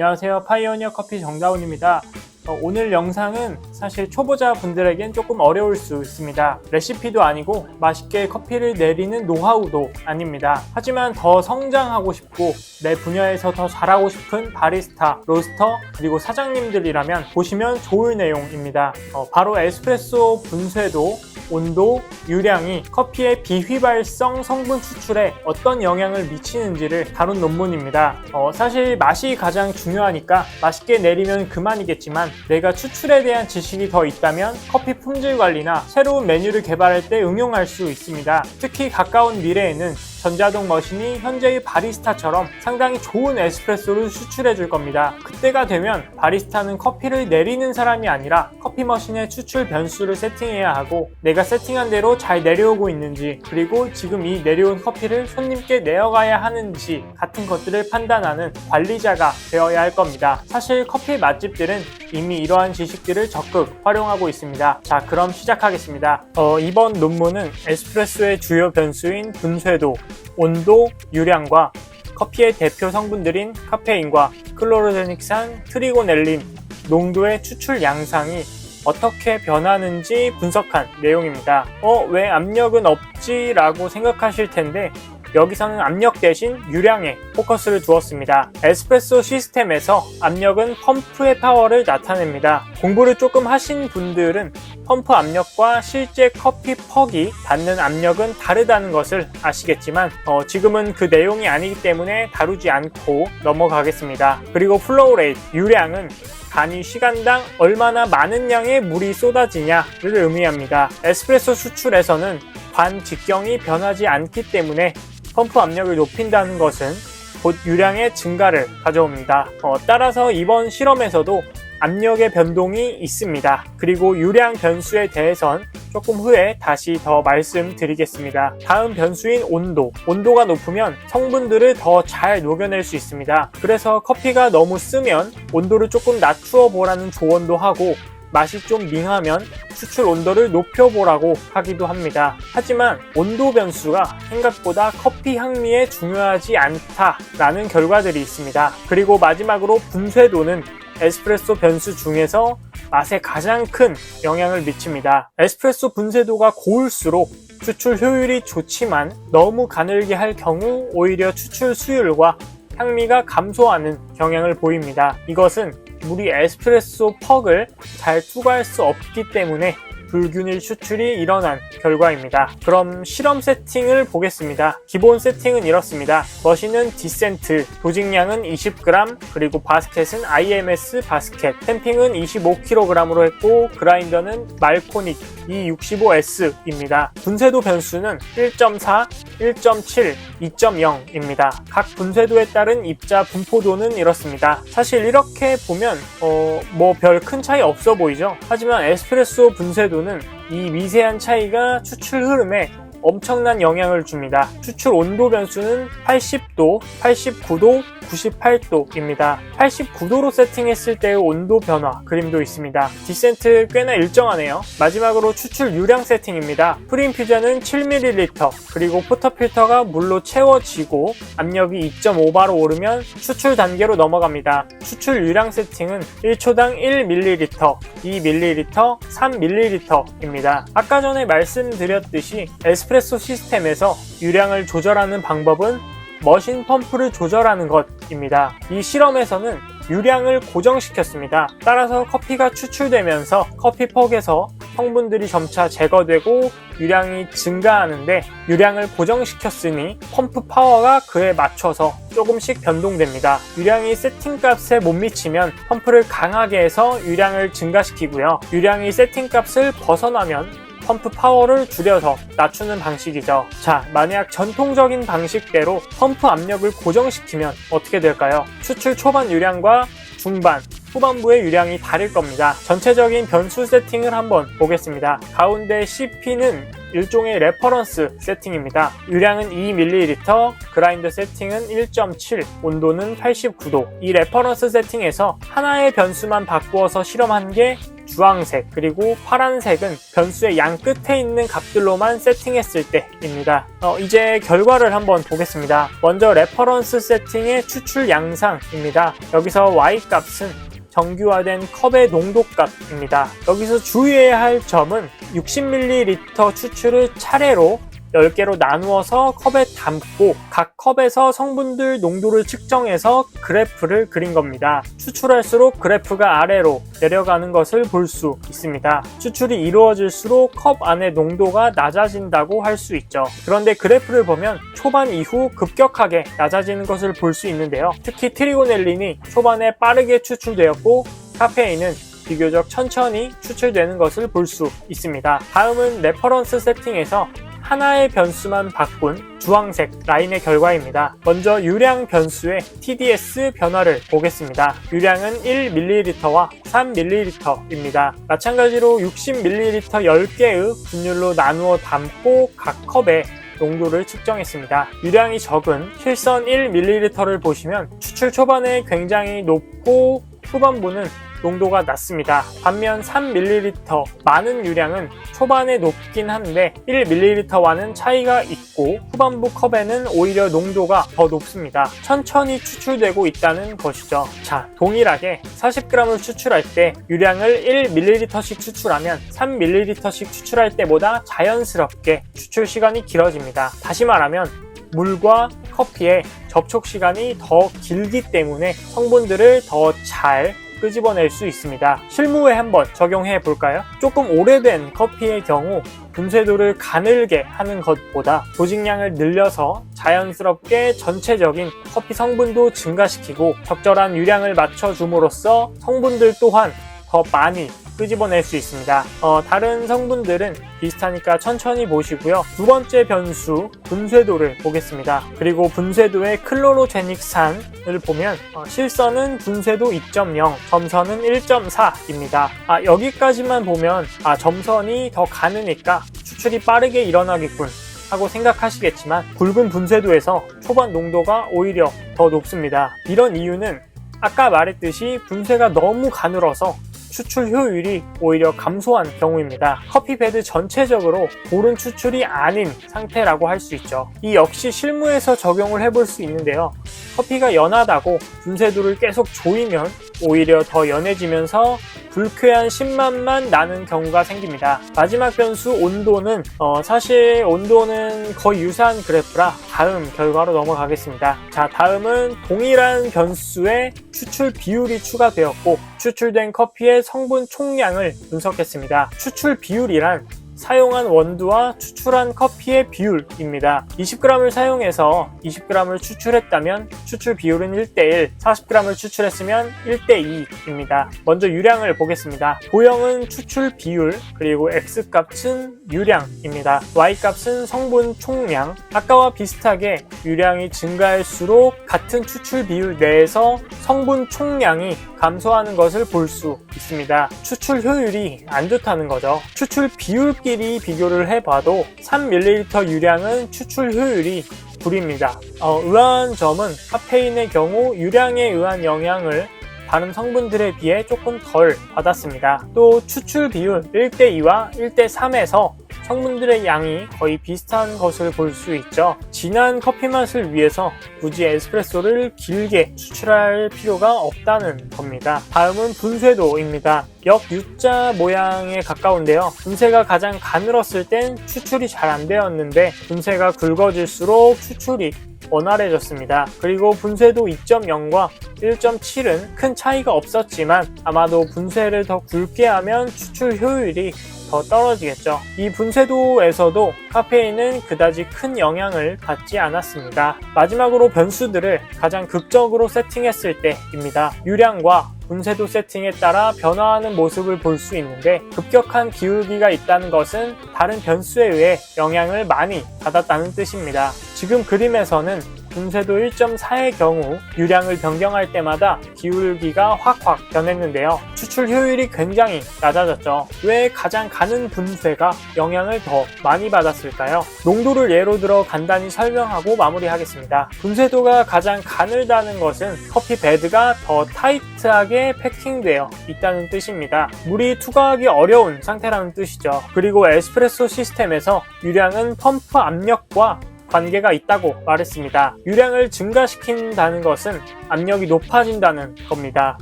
안녕하세요. 파이오니어 커피 정다운입니다. 어, 오늘 영상은 사실 초보자 분들에겐 조금 어려울 수 있습니다. 레시피도 아니고 맛있게 커피를 내리는 노하우도 아닙니다. 하지만 더 성장하고 싶고 내 분야에서 더 잘하고 싶은 바리스타, 로스터, 그리고 사장님들이라면 보시면 좋을 내용입니다. 어, 바로 에스프레소 분쇄도 온도, 유량이 커피의 비휘발성 성분 추출에 어떤 영향을 미치는지를 다룬 논문입니다. 어, 사실 맛이 가장 중요하니까 맛있게 내리면 그만이겠지만 내가 추출에 대한 지식이 더 있다면 커피 품질 관리나 새로운 메뉴를 개발할 때 응용할 수 있습니다. 특히 가까운 미래에는 전자동 머신이 현재의 바리스타처럼 상당히 좋은 에스프레소를 추출해 줄 겁니다. 그때가 되면 바리스타는 커피를 내리는 사람이 아니라 커피 머신의 추출 변수를 세팅해야 하고 내가 세팅한 대로 잘 내려오고 있는지 그리고 지금 이 내려온 커피를 손님께 내어가야 하는지 같은 것들을 판단하는 관리자가 되어야 할 겁니다. 사실 커피 맛집들은 이미 이러한 지식들을 적극 활용하고 있습니다. 자, 그럼 시작하겠습니다. 어, 이번 논문은 에스프레소의 주요 변수인 분쇄도, 온도, 유량과 커피의 대표 성분들인 카페인과 클로로제닉산, 트리고넬린, 농도의 추출 양상이 어떻게 변하는지 분석한 내용입니다. 어, 왜 압력은 없지? 라고 생각하실 텐데 여기서는 압력 대신 유량에 포커스를 두었습니다. 에스프레소 시스템에서 압력은 펌프의 파워를 나타냅니다. 공부를 조금 하신 분들은 펌프 압력과 실제 커피 퍽이 받는 압력은 다르다는 것을 아시겠지만 어, 지금은 그 내용이 아니기 때문에 다루지 않고 넘어가겠습니다. 그리고 플로우 레이트, 유량은 단위 시간당 얼마나 많은 양의 물이 쏟아지냐를 의미합니다. 에스프레소 수출에서는 관 직경이 변하지 않기 때문에 펌프 압력을 높인다는 것은 곧 유량의 증가를 가져옵니다. 어, 따라서 이번 실험에서도 압력의 변동이 있습니다. 그리고 유량 변수에 대해선 조금 후에 다시 더 말씀드리겠습니다. 다음 변수인 온도. 온도가 높으면 성분들을 더 잘 녹여낼 수 있습니다. 그래서 커피가 너무 쓰면 온도를 조금 낮추어 보라는 조언도 하고 맛이 좀 밍하면 추출 온도를 높여보라고 하기도 합니다. 하지만 온도 변수가 생각보다 커피 향미에 중요하지 않다라는 결과들이 있습니다. 그리고 마지막으로 분쇄도는 에스프레소 변수 중에서 맛에 가장 큰 영향을 미칩니다. 에스프레소 분쇄도가 고울수록 추출 효율이 좋지만 너무 가늘게 할 경우 오히려 추출 수율과 향미가 감소하는 경향을 보입니다. 이것은 물이 에스프레소 퍽을 잘 투과할 수 없기 때문에 불균일 추출이 일어난 결과입니다. 그럼 실험 세팅을 보겠습니다. 기본 세팅은 이렇습니다. 머신은 디센트, 조직량은 20g, 그리고 바스켓은 IMS 바스켓, 템핑은 25kg으로 했고 그라인더는 말코닉 E65S입니다. 분쇄도 변수는 1.4, 1.7, 2.0입니다. 각 분쇄도에 따른 입자 분포도는 이렇습니다. 사실 이렇게 보면 어, 뭐 별 큰 차이 없어 보이죠? 하지만 에스프레소 분쇄도는 이 미세한 차이가 추출 흐름에 엄청난 영향을 줍니다. 추출 온도 변수는 80도, 89도, 98도입니다. 89도로 세팅했을 때의 온도 변화 그림도 있습니다. 디센트 꽤나 일정하네요. 마지막으로 추출 유량 세팅입니다. 프린퓨전은 7ml, 그리고 포터필터가 물로 채워지고 압력이 2.5바로 오르면 추출 단계로 넘어갑니다. 추출 유량 세팅은 1초당 1ml, 2ml, 3ml입니다. 아까 전에 말씀드렸듯이 에스프레소 시스템에서 유량을 조절하는 방법은 머신 펌프를 조절하는 것입니다. 이 실험에서는 유량을 고정시켰습니다. 따라서 커피가 추출되면서 커피퍽에서 성분들이 점차 제거되고 유량이 증가하는데 유량을 고정시켰으니 펌프 파워가 그에 맞춰서 조금씩 변동됩니다. 유량이 세팅값에 못 미치면 펌프를 강하게 해서 유량을 증가시키고요. 유량이 세팅값을 벗어나면 펌프 파워를 줄여서 낮추는 방식이죠. 자, 만약 전통적인 방식대로 펌프 압력을 고정시키면 어떻게 될까요? 추출 초반 유량과 중반, 후반부의 유량이 다를 겁니다. 전체적인 변수 세팅을 한번 보겠습니다. 가운데 CP는 일종의 레퍼런스 세팅입니다. 유량은 2ml, 그라인더 세팅은 1.7, 온도는 89도. 이 레퍼런스 세팅에서 하나의 변수만 바꾸어서 실험한 게 주황색, 그리고 파란색은 변수의 양 끝에 있는 값들로만 세팅했을 때입니다. 어, 이제 결과를 한번 보겠습니다. 먼저 레퍼런스 세팅의 추출 양상입니다. 여기서 y 값은 정규화된 컵의 농도값입니다. 여기서 주의해야 할 점은 60ml 추출을 차례로 10개로 나누어서 컵에 담고 각 컵에서 성분들 농도를 측정해서 그래프를 그린 겁니다. 추출할수록 그래프가 아래로 내려가는 것을 볼 수 있습니다. 추출이 이루어질수록 컵 안의 농도가 낮아진다고 할 수 있죠. 그런데 그래프를 보면 초반 이후 급격하게 낮아지는 것을 볼 수 있는데요. 특히 트리고넬린이 초반에 빠르게 추출되었고 카페인은 비교적 천천히 추출되는 것을 볼 수 있습니다. 다음은 레퍼런스 세팅에서 하나의 변수만 바꾼 주황색 라인의 결과입니다. 먼저 유량 변수의 TDS 변화를 보겠습니다. 유량은 1ml와 3ml입니다. 마찬가지로 60ml 10개의 분율로 나누어 담고 각 컵에 농도를 측정했습니다. 유량이 적은 실선 1ml를 보시면 추출 초반에 굉장히 높고 후반부는 농도가 낮습니다. 반면 3ml 많은 유량은 초반에 높긴 한데 1ml와는 차이가 있고 후반부 컵에는 오히려 농도가 더 높습니다. 천천히 추출되고 있다는 것이죠. 자, 동일하게 40g을 추출할 때 유량을 1ml씩 추출하면 3ml씩 추출할 때보다 자연스럽게 추출 시간이 길어집니다. 다시 말하면 물과 커피의 접촉 시간이 더 길기 때문에 성분들을 더 잘 끄집어낼 수 있습니다. 실무에 한번 적용해 볼까요? 조금 오래된 커피의 경우 분쇄도를 가늘게 하는 것보다 조직량을 늘려서 자연스럽게 전체적인 커피 성분도 증가시키고 적절한 유량을 맞춰줌으로써 성분들 또한 더 많이 끄집어낼 수 있습니다. 어, 다른 성분들은 비슷하니까 천천히 보시고요. 두 번째 변수 분쇄도를 보겠습니다. 그리고 분쇄도의 클로로제닉산을 보면 어, 실선은 분쇄도 2.0, 점선은 1.4입니다. 아, 여기까지만 보면 아, 점선이 더 가느니까 추출이 빠르게 일어나겠군. 하고 생각하시겠지만 굵은 분쇄도에서 초반 농도가 오히려 더 높습니다. 이런 이유는 아까 말했듯이 분쇄가 너무 가늘어서 추출 효율이 오히려 감소한 경우입니다. 커피베드 전체적으로 고른 추출이 아닌 상태라고 할 수 있죠. 이 역시 실무에서 적용을 해볼 수 있는데요. 커피가 연하다고 분쇄도를 계속 조이면 오히려 더 연해지면서 불쾌한 신맛만 나는 경우가 생깁니다. 마지막 변수 온도는 어, 사실 온도는 거의 유사한 그래프라 다음 결과로 넘어가겠습니다. 자 다음은 동일한 변수의 추출 비율이 추가되었고 추출된 커피의 성분 총량을 분석했습니다. 추출 비율이란 사용한 원두와 추출한 커피의 비율입니다. 20g을 사용해서 20g을 추출했다면 추출 비율은 1대1, 40g을 추출했으면 1대2입니다. 먼저 유량을 보겠습니다. 도형은 추출 비율, 그리고 X값은 유량입니다. Y값은 성분 총량. 아까와 비슷하게 유량이 증가할수록 같은 추출 비율 내에서 성분 총량이 감소하는 것을 볼 수 있습니다. 추출 효율이 안 좋다는 거죠. 추출 비율 끼리 비교를 해봐도 3ml 유량은 추출 효율이 불입니다. 어, 의아한 점은 카페인의 경우 유량에 의한 영향을 다른 성분들에 비해 조금 덜 받았습니다. 또 추출 비율 1대2와 1대3에서 성분들의 양이 거의 비슷한 것을 볼 수 있죠. 진한 커피 맛을 위해서 굳이 에스프레소를 길게 추출할 필요가 없다는 겁니다. 다음은 분쇄도입니다. 역 U자 모양에 가까운데요. 분쇄가 가장 가늘었을 땐 추출이 잘 안 되었는데 분쇄가 굵어질수록 추출이 원활해졌습니다. 그리고 분쇄도 2.0과 1.7은 큰 차이가 없었지만 아마도 분쇄를 더 굵게 하면 추출 효율이 더 떨어지겠죠. 이 분쇄도에서도 카페인은 그다지 큰 영향을 받지 않았습니다. 마지막으로 변수들을 가장 극적으로 세팅했을 때입니다. 유량과 분쇄도 세팅에 따라 변화하는 모습을 볼 수 있는데 급격한 기울기가 있다는 것은 다른 변수에 의해 영향을 많이 받았다는 뜻입니다. 지금 그림에서는 분쇄도 1.4의 경우 유량을 변경할 때마다 기울기가 확확 변했는데요. 추출 효율이 굉장히 낮아졌죠. 왜 가장 가는 분쇄가 영향을 더 많이 받았을까요? 농도를 예로 들어 간단히 설명하고 마무리하겠습니다. 분쇄도가 가장 가늘다는 것은 커피 베드가 더 타이트하게 패킹되어 있다는 뜻입니다. 물이 투과하기 어려운 상태라는 뜻이죠. 그리고 에스프레소 시스템에서 유량은 펌프 압력과 관계가 있다고 말했습니다. 유량을 증가시킨다는 것은 압력이 높아진다는 겁니다.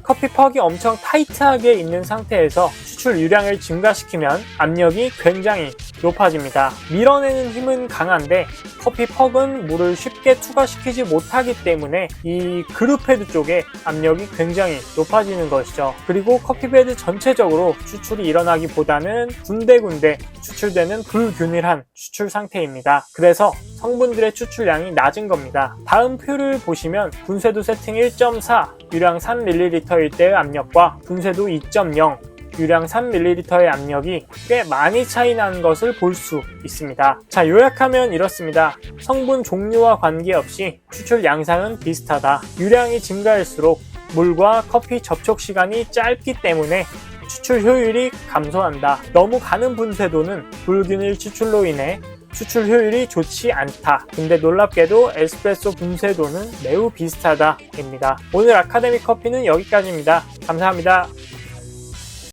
커피 퍽이 엄청 타이트하게 있는 상태에서 추출 유량을 증가시키면 압력이 굉장히 높아집니다. 밀어내는 힘은 강한데 커피 퍽은 물을 쉽게 투과시키지 못하기 때문에 이 그룹헤드 쪽에 압력이 굉장히 높아지는 것이죠. 그리고 커피베드 전체적으로 추출이 일어나기보다는 군데군데 추출되는 불균일한 추출 상태입니다. 그래서 성분들의 추출량이 낮은 겁니다. 다음 표를 보시면 분쇄도 세팅 1.4 유량 3ml일 때의 압력과 분쇄도 2.0 유량 3ml의 압력이 꽤 많이 차이 나는 것을 볼 수 있습니다. 자, 요약하면 이렇습니다. 성분 종류와 관계없이 추출 양상은 비슷하다. 유량이 증가할수록 물과 커피 접촉 시간이 짧기 때문에 추출 효율이 감소한다. 너무 가는 분쇄도는 불균일 추출로 인해 추출 효율이 좋지 않다. 근데 놀랍게도 에스프레소 분쇄도는 매우 비슷하다 입니다. 오늘 아카데미 커피는 여기까지입니다. 감사합니다.